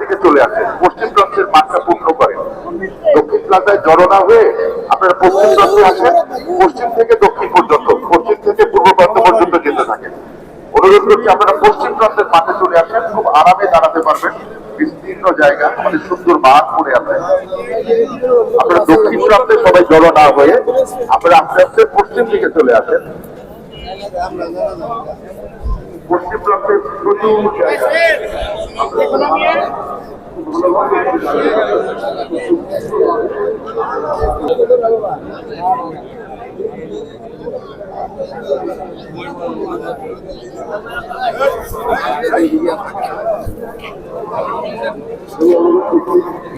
থেকে চলে আসেন পশ্চিম প্রান্তের মাঠটা পূর্ণ করেন দক্ষিণ প্লাজায় জড়ো না হয়ে আপনারা পশ্চিম প্রান্তে আসেন। পশ্চিম থেকে দক্ষিণ পর্যন্ত, পশ্চিম থেকে পূর্ব প্রান্ত পর্যন্ত যেতে থাকেন অনুরোধ করছি, আপনারা পশ্চিম প্রান্তের মাঠে চলে আসেন। খুব আরামে দাঁড়াতে পারবেন। বিস্তীর্ণ জায়গা, আমাদের সুন্দর মাঠ পড়ে আছে। আপনারা দক্ষিণ প্রান্তে সবাই জড়ো না হয়ে, আপনারা আস্তে আস্তে পশ্চিম দিকে চলে আসেন। পশ্চিম প্রান্তে প্রচুর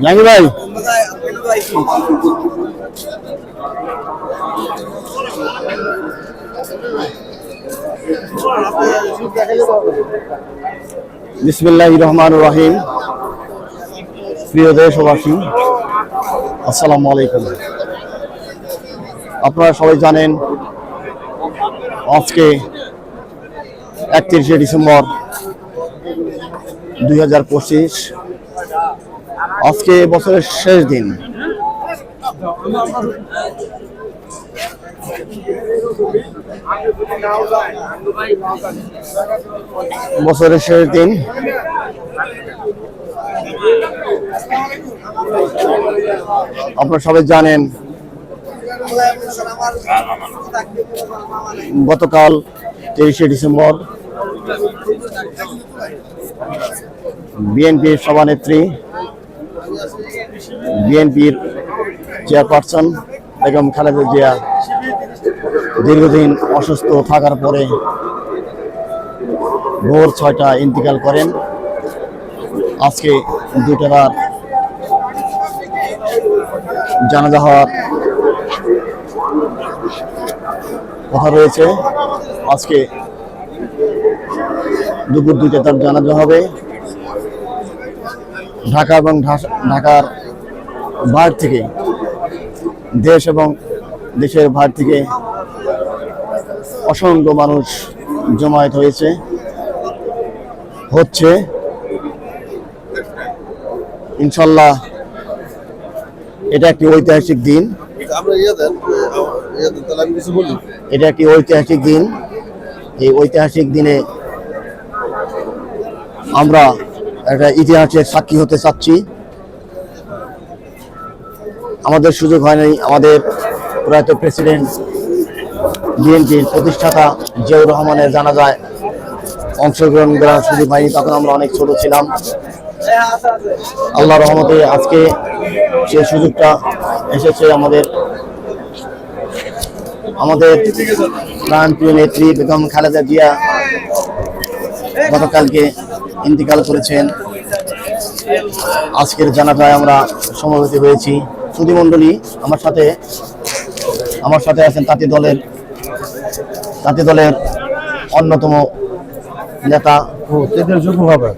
জানি ভাই। বিসমিল্লাহ রহমান রহিম। প্রিয় দেশবাসী, আসসালামু আলাইকুম। আপনারা সবাই জানেন, আজকে একত্রিশে ডিসেম্বর দুই হাজার পঁচিশ। আজকে বছরের শেষ দিন। বছরের শেষ দিন। আপনারা সবাই জানেন, গতকাল তেইশে ডিসেম্বর বিএনপির সভানেত্রী, বিএনপির চেয়ারপারসন বেগম খালেদা জিয়া দীর্ঘদিন অসুস্থ থাকার পরে ভোর ছয়টা ইন্তিকাল করেন। আজকে দুটার জানাজা হওয়ার কথা রয়েছে। আজকে দুপুর দুইটা তার জানাজা হবে। ঢাকা এবং ঢাকার বাইরে থেকে দেশ এবং দেশের বাইরে থেকে অসংখ্য মানুষ জমায়েত হয়েছে হচ্ছে। ইনশাল্লাহ এটা একটি ঐতিহাসিক দিন। এটা একটি ঐতিহাসিক দিন। এই ঐতিহাসিক দিনে আমরা একটা ইতিহাসের সাক্ষী হতে চাচ্ছি। আমাদের সুযোগ হয়নি আমাদের প্রয়াত প্রেসিডেন্ট বিএনপির প্রতিষ্ঠাতা জিয়াউর রহমানের জানা যায় অংশগ্রহণ করার সুযোগ হয়নি তখন আমরা অনেক ছোট ছিলাম। আল্লাহ রহমতে আজকে সেই সুযোগটা এসেছে আমাদের। আমাদের প্রাণপ্রিয় নেত্রী বেগম খালেদা জিয়া গতকালকে ইন্তিকাল করেছেন। আজকের জানাজায় আমরা সমবেত হয়েছি। সুধীমণ্ডলী আমার সাথে আমার সাথে আছেন তাঁতি দলের তাঁতি দলের অন্যতম নেতা কেন্দ্রীয় যুগ্ম হবে?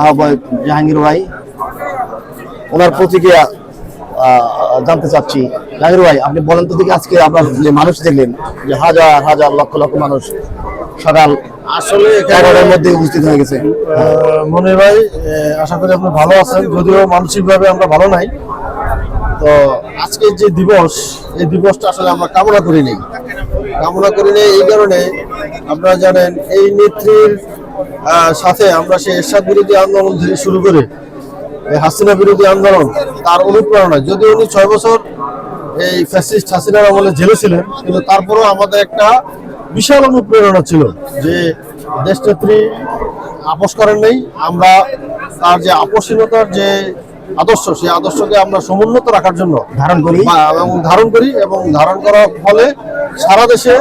আহ্বায়ক জাহাঙ্গীর ভাই। ওনার প্রতিক্রিয়া জানতে চাচ্ছি। জাহাঙ্গীর ভাই আপনি বলেন তো দিকে আজকে আপনার যে মানুষ দেখলেন যে হাজার হাজার লক্ষ লক্ষ মানুষ সকাল আসলে এগারোটার মধ্যে উপস্থিত হয়ে গেছে। মনির ভাই আশা করি আপনি ভালো আছেন। যদিও মানসিকভাবে আমরা ভালো নাই। তো আজকের যে দিবস এই দিবসটা আসলে আমরা কামনা করি নেই। কামনা করি নেই এই কারণে আপনারা জানেন এই নেত্রীর সাথে আমরা সেই এরশাদ বিরোধী আন্দোলন থেকে শুরু করে হাসিনা বিরোধী আন্দোলন, তার অনুপ্রেরণা যদি উনি ছয় বছর এই ফ্যাসিস্ট হাসিনার আমলে জেলে ছিলেন, কিন্তু তারপরেও আমাদের একটা বিশাল অনুপ্রেরণা ছিল যে দেশনেত্রী আপোষ করেন নেই। আমরা তার যে আপোষহীনতার যে আদর্শ সেই আদর্শকে আমরা সমুন্নত রাখার জন্য ধারণ করি। এবং ধারণ করি এবং ধারণ করার ফলে সারা দেশে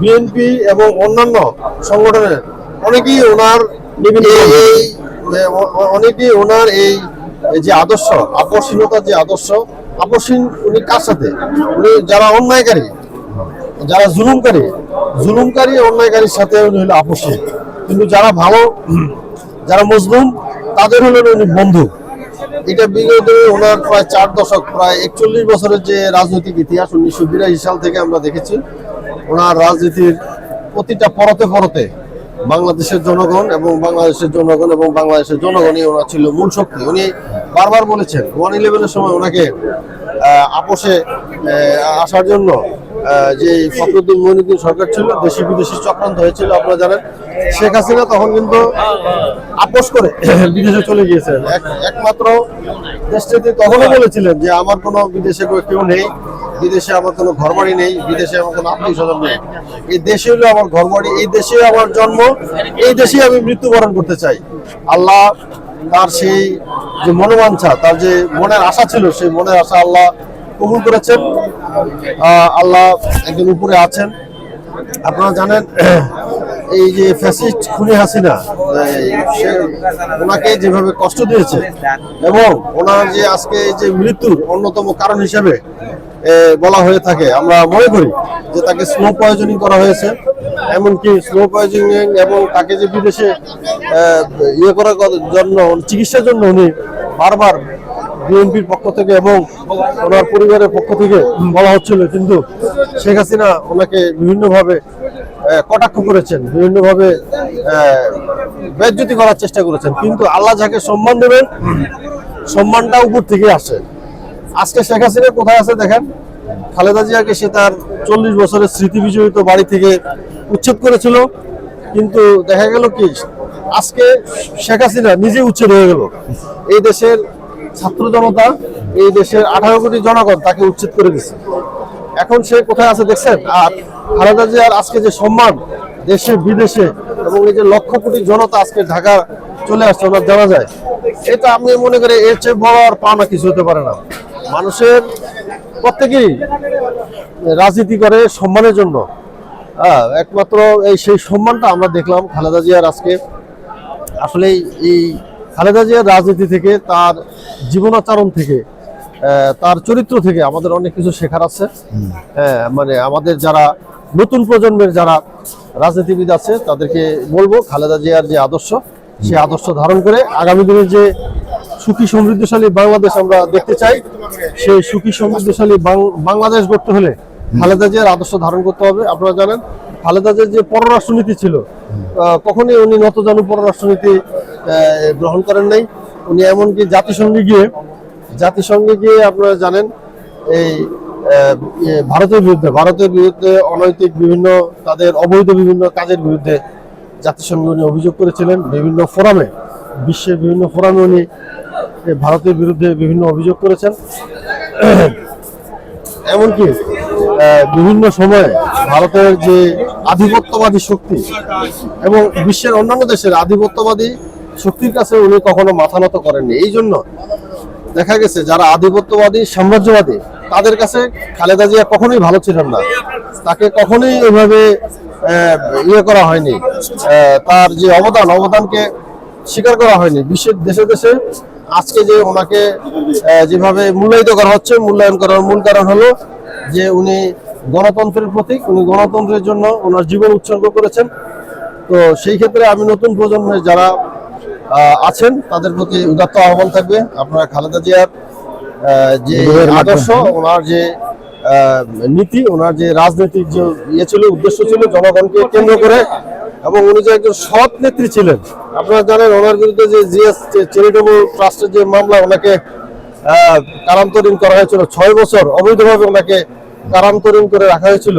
বিএনপি এবং অন্যান্য সংগঠনের অনেকেই ওনার বিভিন্ন এই- অনেকেই ওনার এই যে আদর্শ আপসহীনতার যে আদর্শ আপসহীন উনি কার সাথে? উনি যারা অন্যায়কারী যারা জুলুমকারী জুলুমকারী অন্যায়কারীর সাথে উনি হলো আপসহীন কিন্তু যারা ভালো যারা মজলুম তাদের হলেন উনি বন্ধু। এটা বিগত ওনার প্রায় চার দশক, প্রায় একচল্লিশ বছরের যে রাজনৈতিক ইতিহাস, উনিশশো বিরাশি সাল থেকে আমরা দেখেছি, ওনার রাজনীতির প্রতিটা পরতে পরতে বাংলাদেশের জনগণ এবং বাংলাদেশের জনগণ এবং বাংলাদেশের জনগণই ওনার ছিল মূল শক্তি। উনি বারবার বলেছেন ওয়ান ইলেভেনের সময় ওনাকে আপোষে আসার জন্য যে ফখরুদ্দিন মইনুদ্দিন সরকার ছিল দেশি বিদেশি চক্রান্ত হয়েছিল, আপনারা জানেন। শেখ হাসিনা তখন কিন্তু আপোষ করে বিদেশে চলে গিয়েছিলেন। এক- একমাত্র দেশটিতে তখনও বলেছিলেন যে আমার কোনো বিদেশে কেউ নেই, বিদেশে আমার কোনো ঘরবাড়ি নেই, বিদেশে আমার কোনো আত্মীয় স্বজন নেই। এই দেশে হলো আমার ঘরবাড়ি, এই দেশে আমার জন্ম, এই দেশে আমি মৃত্যুবরণ করতে চাই। আল্লাহ তার সেই যে মনোবাঞ্ছা, তার যে মনের আশা ছিল, সেই মনের আশা আল্লাহ কবুল করেছেন। আল্লাহ একজন উপরে আছেন। আপনারা জানেন এই যে ফ্যাসিস্ট খুনি হাসিনা সে ওনাকে যেভাবে কষ্ট দিয়েছে এবং ওনার যে আজকে যে মৃত্যুর অন্যতম কারণ হিসেবে বলা হয়ে থাকে, আমরা মনে করি যে তাকে স্লো পয়জনিং করা হয়েছে, এমনকি স্লো পয়জনিং এবং তাকে যে বিদেশে ইয়ে করার জন্য, চিকিৎসার জন্য উনি বারবার বিএনপির পক্ষ থেকে এবং ওনার পরিবারের পক্ষ থেকে বলা হচ্ছিল, কিন্তু শেখ হাসিনা ওনাকে বিভিন্নভাবে কটাক্ষ করেছেন? বিভিন্নভাবে আহ, বেজ্জতি করার চেষ্টা করেছেন। কিন্তু আল্লাহ যাকে সম্মান দেবেন সম্মানটা উপর থেকে আসে। আজকে শেখ হাসিনা কোথায় আছে দেখেন? খালেদা জিয়াকে সে তার চল্লিশ বছরের স্মৃতি বিজড়িত বাড়ি থেকে উচ্ছেদ করেছিল। কিন্তু দেখা গেল কি আজকে শেখ হাসিনা নিজে উচ্ছেদ হয়ে গেল। এই দেশের ছাত্র জনতা এই দেশের আঠারো কোটি জনগণ তাকে উচ্ছেদ করে দিচ্ছে এখন সে কোথায় আছে দেখছেন? আর খালেদা জিয়ার আজকে যে সম্মান দেশে বিদেশে এবং এই যে লক্ষ কোটি জনতা আজকে ঢাকা চলে আসছে ওনার জানা যায়। এটা আমি মনে করি এর চেয়ে বড় আর পাওনা কিছু হতে পারে না। মানুষের প্রত্যেকেই রাজনীতি করে সম্মানের জন্য। হ্যাঁ, একমাত্র এই সেই সম্মানটা আমরা দেখলাম খালেদা জিয়ার আজকে। আসলে এই খালেদা জিয়ার রাজনীতি থেকে তার জীবনাচরণ থেকে তার চরিত্র থেকে আমাদের অনেক কিছু শেখার আছে। হ্যাঁ মানে আমাদের যারা নতুন প্রজন্মের যারা রাজনীতিবিদ আছে, তাদেরকে বলব, খালেদা জিয়ার যে আদর্শ, সে আদর্শ ধারণ করে আগামী দিনে যে সুখী সমৃদ্ধশালী বাংলাদেশ আমরা দেখতে চাই, সেই সুখী সমৃদ্ধশালী বাংলাদেশ গড়তে হলে খালেদা জিয়ার আদর্শ ধারণ করতে হবে। আপনারা জানেন, খালেদা জিয়ার যে পররাষ্ট্রনীতি ছিল কখনোই উনি নতজানু পররাষ্ট্রনীতি গ্রহণ করেন নাই। উনি এমনকি জাতিসংঘে গিয়ে জাতিসংঘে গিয়ে আপনারা জানেন, এই ভারতের বিরুদ্ধে ভারতের বিরুদ্ধে অনৈতিক বিভিন্ন, তাদের অবৈধ বিভিন্ন কাজের বিরুদ্ধে জাতিসংঘ উনি অভিযোগ করেছিলেন। বিভিন্ন ফোরামে, বিশ্বের বিভিন্ন ফোরামে উনি ভারতের বিরুদ্ধে বিভিন্ন অভিযোগ করেছেন। এমনকি বিভিন্ন সময়ে ভারতের যে আধিপত্যবাদী শক্তি এবং বিশ্বের অন্যান্য দেশের আধিপত্যবাদী শক্তির কাছে উনি কখনো মাথা নত করেননি। এই জন্য দেখা গেছে যারা আধিপত্যবাদী, সাম্রাজ্যবাদী, তাদের কাছে খালেদা জিয়া কখনোই ভালো ছিলেন না। তাকে কখনোই ওইভাবে ইয়ে করা হয়নি। তার যে অবদান, অবদানকে স্বীকার করা হয়নি। বিশ্বের দেশে দেশে আজকে যে ওনাকে যেভাবে মূল্যায়িত করা হচ্ছে, মূল্যায়ন করার মূল কারণ হলো যে উনি গণতন্ত্রের প্রতীক, উনি গণতন্ত্রের জন্য ওনার জীবন উৎসর্গ করেছেন। তো সেই ক্ষেত্রে আমি নতুন প্রজন্মের যারা আছেন তাদের প্রতি উদাত্ত আহ্বান থাকবে। আপনারা খালেদা জিয়ার যে আদর্শ ওনার যে নীতি ওনার যে রাজনৈতিক যে ইয়ে ছিল উদ্দেশ্য ছিল জনগণকে কেন্দ্র করে এবং উনি যে একজন সৎ নেত্রী ছিলেন। আপনারা জানেন ওনার বিরুদ্ধে যে জিএস চ্যারিটেবল ট্রাস্টের যে মামলা ওনাকে কারান্তরীণ করা হয়েছিল। ছয় বছর অবৈধভাবে ওনাকে কারান্তরীণ করে রাখা হয়েছিল।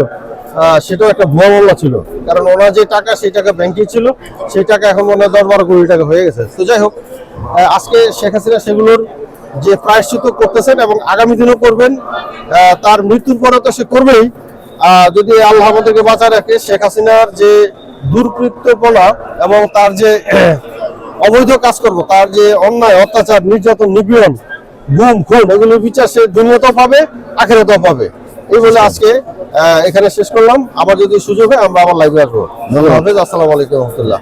সেটাও একটা ভুয়া মামলা ছিল। কারণ ওনার যে টাকা, সেই টাকা ব্যাংকে ছিল। সেই টাকা এখন হয় দশ বারো কোটি টাকা হয়ে গেছে। তো যাই হোক আজকে শেখ হাসিনা সেগুলোর যে প্রায়শ্চিত করতেছেন এবং আগামী দিনও করবেন তার মৃত্যুর পরে তো সে করবেই। যদি আল্লাহ আমাদেরকে বাঁচা রাখে, শেখ হাসিনার যে দুর্বৃত্তপনা এবং তার যে অবৈধ কাজ করব তার যে অন্যায়, অত্যাচার, নির্যাতন, নিপীড়ন, গুম, খুন, এগুলোর বিচার সে দুনিয়াতেও পাবে, আখেরাতেও পাবে। এই বলে আজকে এখানে শেষ করলাম। আবার যদি সুযোগ হয়, আমরা আবার লাইভে আসব। ধন্যবাদ। আসসালামু আলাইকুম রহমতুল্লাহ।